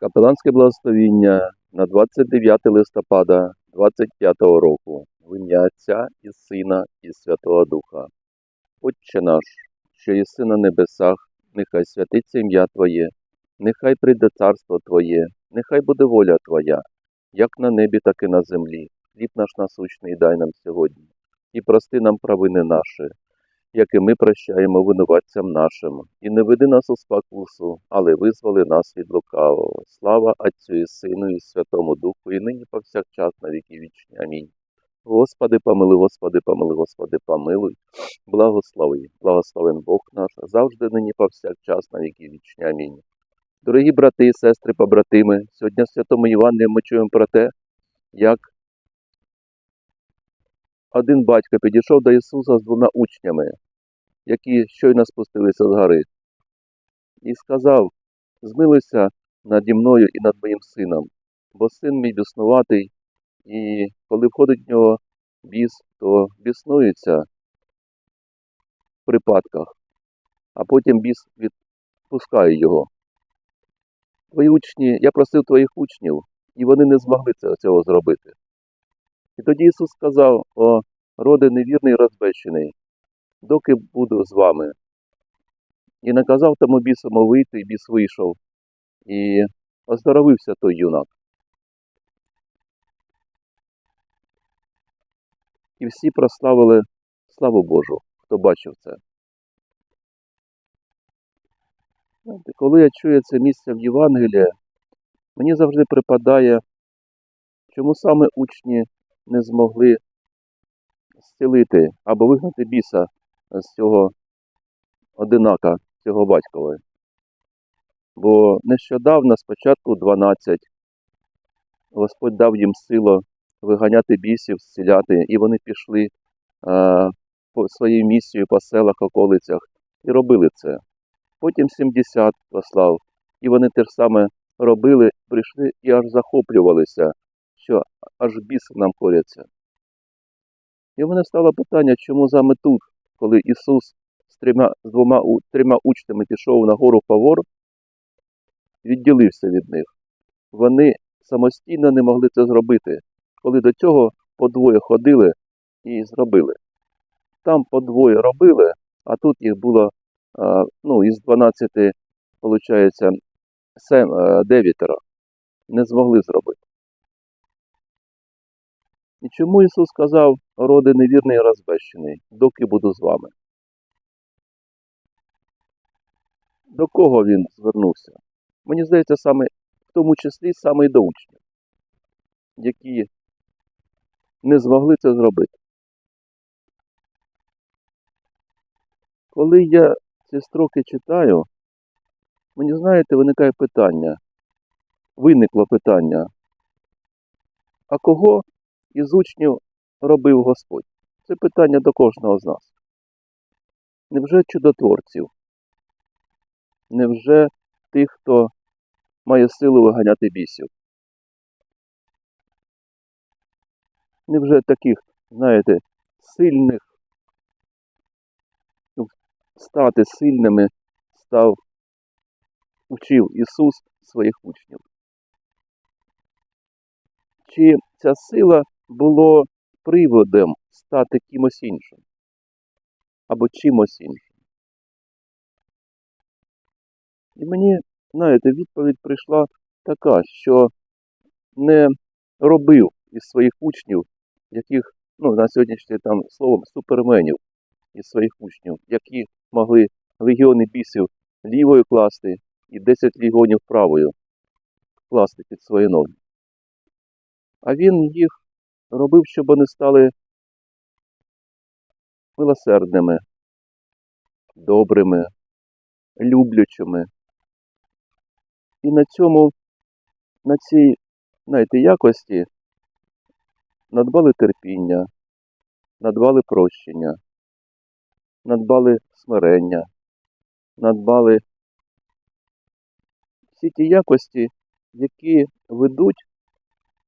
Капеланське благословіння на 29 листопада 25 року в ім'я Отця і Сина і Святого Духа. Отче наш, що єси на небесах, нехай святиться ім'я Твоє, нехай прийде царство Твоє, нехай буде воля Твоя, як на небі, так і на землі. Хліб наш насущний дай нам сьогодні, і прости нам провини наші, як і ми прощаємо винуватцям нашим, і не веди нас у спокусу, але визволи нас від лукавого. Слава Отцю і Сину, і Святому Духу, і нині повсякчас на віки вічні. Амінь. Господи, помилуй, Господи, помилуй, Господи, помилуй, благослови, благословен Бог наш, завжди нині повсякчас на віки вічні. Амінь. Дорогі брати і сестри, побратими, сьогодні в Святому Євангелії ми чуємо про те, як один батько підійшов до Ісуса з двома учнями, які щойно спустилися з гори, і сказав: Змилися наді мною і над моїм сином, бо син мій біснуватий, і коли входить в нього біс, то біснується в припадках, а потім біс відпускає його. Твої учні, я просив твоїх учнів, і вони не змогли цього зробити. І тоді Ісус сказав: О, роде невірний і розбещений, доки буду з вами. І наказав тому бісому вийти, і біс вийшов, і оздоровився той юнак. І всі прославили славу Божу, хто бачив це. Коли я чую це місце в Євангелії, мені завжди припадає, чому саме учні не змогли зцілити або вигнати біса з цього одинака, цього батькової. Бо нещодавно, спочатку 12, Господь дав їм силу виганяти бісів, зціляти, і вони пішли е, по своєю місією по селах, околицях і робили це. Потім 70 послав, і вони те ж саме робили, прийшли і аж захоплювалися, що аж біси нам коряться. І в мене стало питання, чому саме тут, коли Ісус з трьома, з двома трьома учнями пішов на гору Фавор, відділився від них. Вони самостійно не могли це зробити, коли до цього по двоє ходили і зробили. Там по двоє робили, а тут їх було ну, із 12, виходить, 7, дев'ятеро. Не змогли зробити. І чому Ісус сказав, роди невірний розбещений, доки буду з вами? До кого він звернувся? Мені здається, саме, в тому числі саме і до учнів, які не змогли це зробити. Коли я ці строки читаю, мені, знаєте, виникає питання, виникло питання, а кого із учнів робив Господь? Це питання до кожного з нас. Невже чудотворців? Невже тих, хто має силу виганяти бісів? Невже таких, знаєте, сильних, стати сильними став, учив Ісус своїх учнів? Чи ця сила було приводом стати кимось іншим? Або чимось іншим? І мені, знаєте, відповідь прийшла така, що не робив із своїх учнів, яких, ну, на сьогоднішнє там словом, суперменів із своїх учнів, які могли легіони бісів лівою класти і 10 легіонів правою класти під свої ноги. А він їх робив, щоб вони стали милосердними, добрими, люблячими. І на цьому, на цій, знаєте, якості надбали терпіння, надбали прощення, надбали смирення, надбали всі ті якості, які ведуть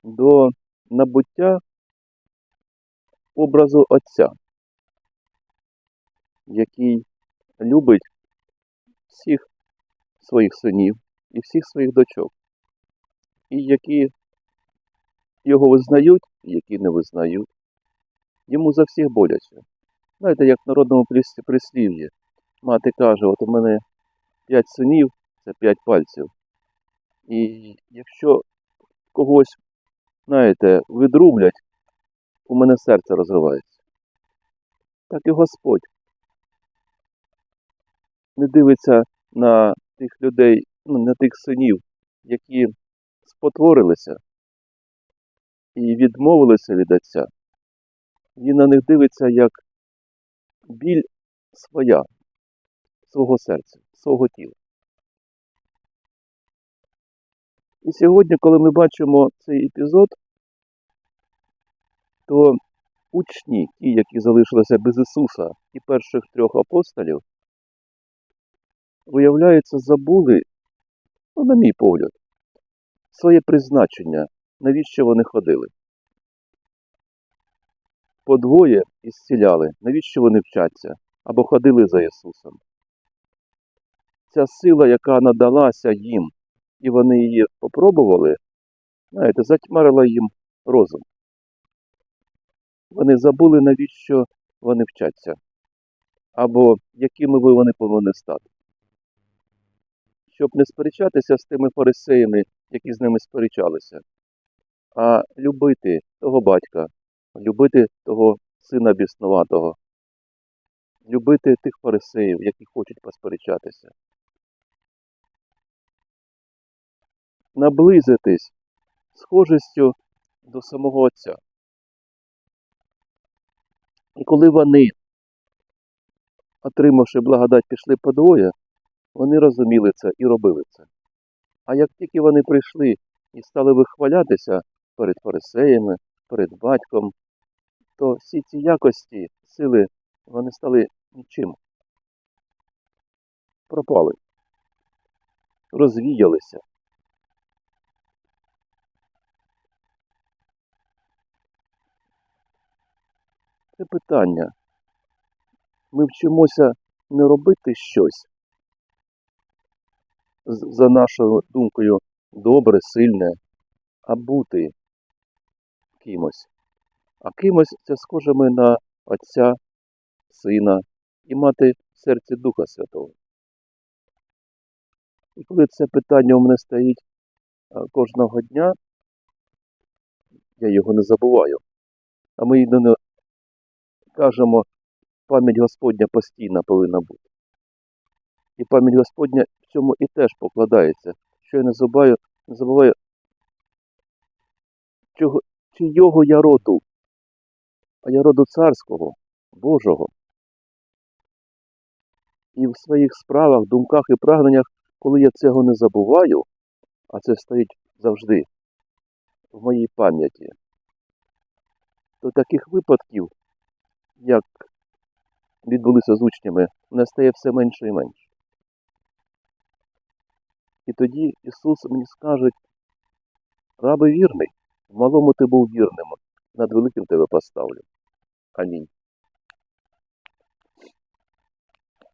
до набуття образу Отця, який любить всіх своїх синів і всіх своїх дочок. і які його визнають, і які не визнають. Йому за всіх боляче. Знаєте, як в народному прис- прислів'ї. Мати каже, от у мене п'ять синів, це п'ять пальців. І якщо когось, знаєте, видрублять, у мене серце розривається. Так і Господь не дивиться на тих людей, ну, на тих синів, які спотворилися і відмовилися від Отця. Він на них дивиться як біль своя, свого серця, свого тіла. І сьогодні, коли ми бачимо цей епізод, то учні, ті, які залишилися без Ісуса і перших трьох апостолів, виявляється, забули, ну, на мій погляд, своє призначення, навіщо вони ходили. По двоє ісціляли, навіщо вони вчаться, або ходили за Ісусом. Ця сила, яка надалася їм, і вони її попробували, знаєте, затьмарила їм розум. Вони забули, навіщо вони вчаться, або якими ви вони повинні стати. Щоб не сперечатися з тими фарисеями, які з ними сперечалися, а любити того батька, любити того сина біснуватого, любити тих фарисеїв, які хочуть посперечатися. Наблизитись схожістю до самого Отця. І коли вони, отримавши благодать, пішли по двоє, вони розуміли це і робили це. А як тільки вони прийшли і стали вихвалятися перед фарисеями, перед батьком, то всі ці якості, сили, вони стали нічим. Пропали, розвіялися. Це питання. Ми вчимося не робити щось за нашою думкою добре, сильне, а бути кимось. А кимось це схожими на Отця, Сина і мати в серці Духа Святого. І коли це питання у мене стоїть кожного дня, я його не забуваю. А ми кажемо, пам'ять Господня постійна повинна бути. І пам'ять Господня в цьому і теж покладається, що я не забуваю, не забуваю, чого, чийого я роду, а я роду царського, Божого. І в своїх справах, думках і прагненнях, коли я цього не забуваю, а це стоїть завжди в моїй пам'яті, то таких випадків, як відбулися з учнями, не стає все менше і менше. І тоді Ісус мені скаже, раби вірний, в малому ти був вірним, над великим тебе поставлю. Амінь.